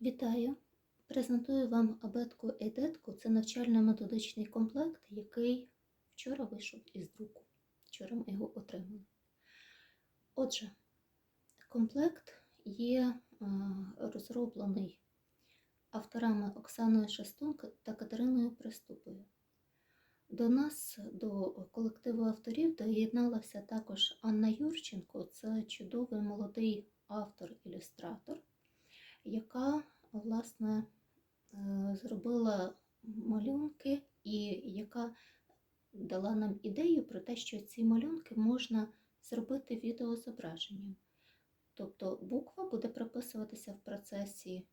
Вітаю! Презентую вам абетку Ейдетку. Це навчально-методичний комплект, який вчора вийшов із друку. Вчора ми його отримали. Отже, комплект є е, розроблений авторами Оксаною Шастун та Катериною Приступою. До нас, до колективу авторів, доєдналася також Анна Юрченко. Це чудовий молодий зробила малюнки і яка дала нам ідею про те, що ці малюнки можна зробити відеозображенням. Тобто буква буде прописуватися в процесі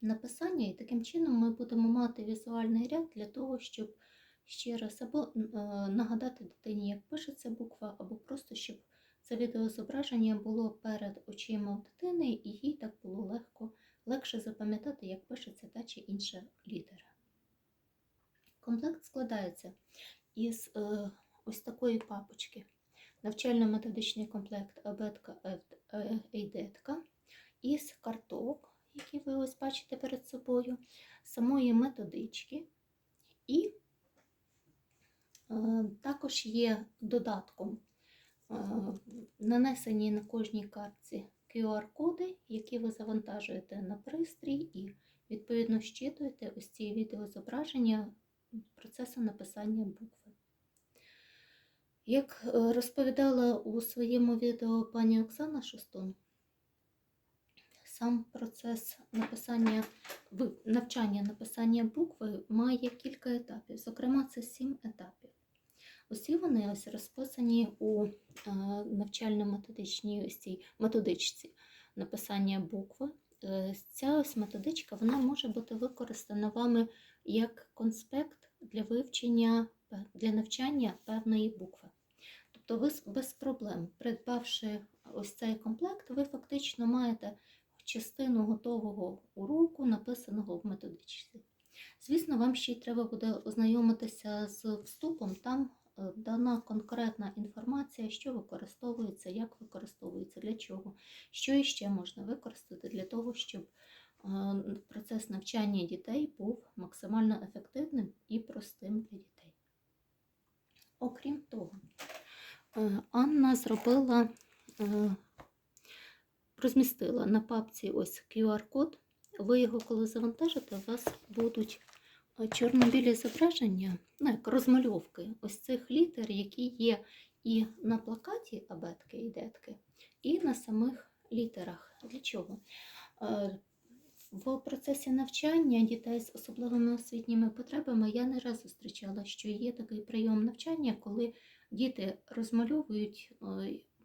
написання, і таким чином ми будемо мати візуальний ряд для того, щоб ще раз або е, нагадати дитині, як пишеться буква, або просто щоб це відеозображення було перед очима дитини, і їй так було легко, легше запам'ятати, як пишеться та чи інша літера. Комплект складається із е, ось такої папочки. Навчально-методичний комплект абетка е, Ейдетка із карток, які ви ось бачите перед собою, самої методички. І е, також є додатком е, нанесені на кожній картці QR-коди, які ви завантажуєте на пристрій і відповідно щитуєте ось ці відеозображення процесу написання букви. Як е, розповідала у своєму відео пані Оксана Шостун, сам процес написання, навчання написання букви має кілька етапів. Зокрема, це сім етапів. Усі вони ось розписані у е, навчально-методичній методичці написання букви. Е, Ця ось методичка вона може бути використана вами як конспект для вивчення, для навчання певної букви. Тобто ви без проблем, придбавши ось цей комплект, ви фактично маєте частину готового уроку, написаного в методичці. Звісно, вам ще й треба буде ознайомитися з вступом. Там дана конкретна інформація, що використовується, як використовується, для чого, що іще можна використати для того, щоб е, процес навчання дітей був максимально ефективним і простим для дітей. Окрім того, е, Анна зробила, розмістила на папці ось QR-код. Ви його, коли завантажите, у вас будуть чорно-білі зображення, ну, як розмальовки ось цих літер, які є і на плакаті абетки і детки, і на самих літерах. Для чого? В процесі навчання дітей з особливими освітніми потребами я не раз зустрічала, що є такий прийом навчання, коли діти розмальовують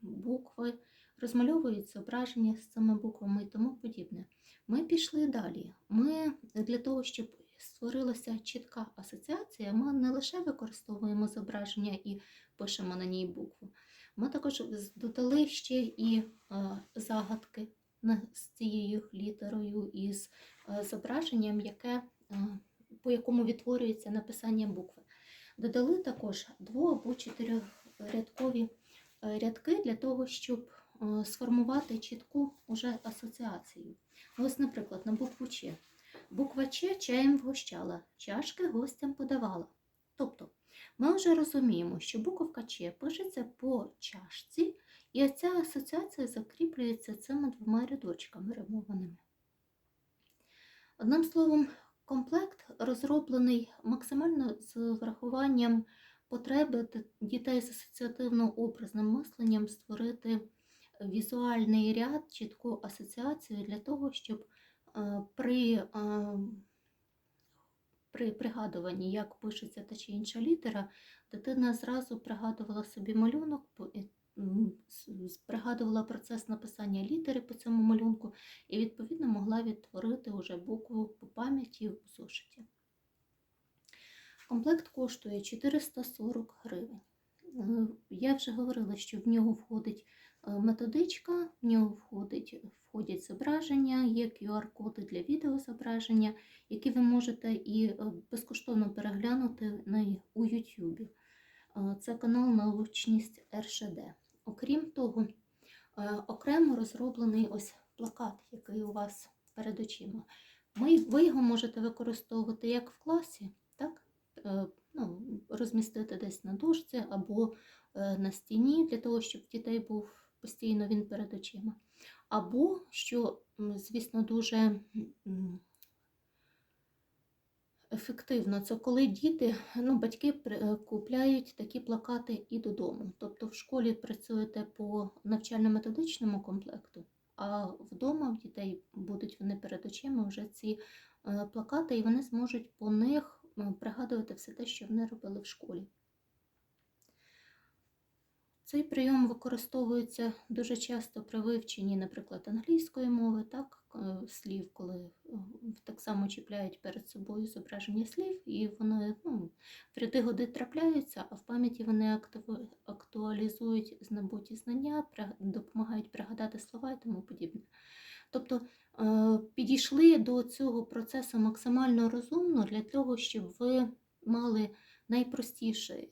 букви, розмальовують зображення з цими буквами і тому подібне. Ми пішли далі. Ми для того, щоб створилася чітка асоціація, ми не лише використовуємо зображення і пишемо на ній букву. Ми також додали ще і загадки з цією літерою і з зображенням, яке, по якому відтворюється написання букви. Додали також дво- або чотирирядкові рядки для того, щоб сформувати чітку уже асоціацію. Ось, наприклад, на букву Ч. Буква Ч чаєм вгощала, чашки гостям подавала. Тобто ми вже розуміємо, що буковка Ч пишеться по чашці, і ця асоціація закріплюється цими двома рядочками римованими. Одним словом, комплект розроблений максимально з врахуванням потреби дітей з асоціативно-образним мисленням створити візуальний ряд, чітку асоціацію для того, щоб при при пригадуванні, як пишеться та чи інша літера, дитина зразу пригадувала собі малюнок, пригадувала процес написання літери по цьому малюнку і, відповідно, могла відтворити уже букву по пам'яті у зошиті. Комплект коштує 440 гривень. Е, я вже говорила, що в нього входить методичка, в нього входить, входять зображення, є QR-коди для відеозображення, які ви можете і безкоштовно переглянути у YouTube. Це канал Научність РШД. Окрім того, окремо розроблений ось плакат, який у вас перед очима. Ви його можете використовувати як в класі, так? Розмістити десь на дошці або е, на стіні, для того, щоб дітей був постійно він перед очима. Або, що, звісно, дуже ефективно, це коли діти, ну, батьки е, купляють такі плакати і додому. Тобто в школі працюєте по навчально-методичному комплекту, а вдома в дітей будуть вони перед очима вже ці е, плакати, і вони зможуть по них пригадувати все те, що вони робили в школі. Цей прийом використовується дуже часто при вивченні, наприклад, англійської мови, так, е, слів, коли е, так само чіпляють перед собою зображення слів, і вони ну, в ряди годи трапляються, а в пам'яті вони актуалізують набуті знання, допомагають пригадати слова і тому подібне. Тобто е, підійшли до цього процесу максимально розумно для того, щоб ви мали найпростіші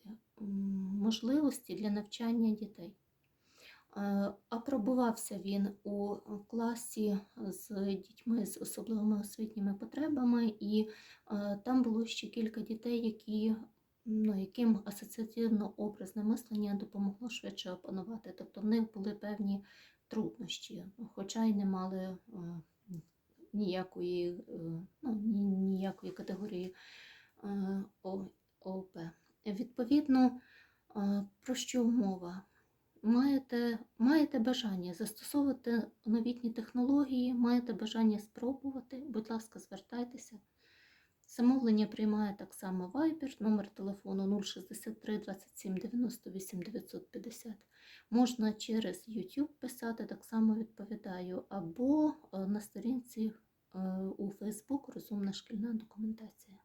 можливості для навчання дітей. Е, Апробувався він у класі з дітьми з особливими освітніми потребами, і е, там було ще кілька дітей, які, ну, яким асоціативно-образне мислення допомогло швидше опанувати. Тобто в них були певні труднощі, хоча й не мали е, ніякої, е, ну, ніякої категорії е, ООП. Відповідно, е, про що мова? Маєте, маєте бажання застосовувати новітні технології, маєте бажання спробувати, будь ласка, звертайтеся. Замовлення приймає так само Viber, номер телефону 063 27 98 950. Можна через YouTube писати, так само відповідаю, або е, на сторінці е, у Facebook Розумна шкільна документація.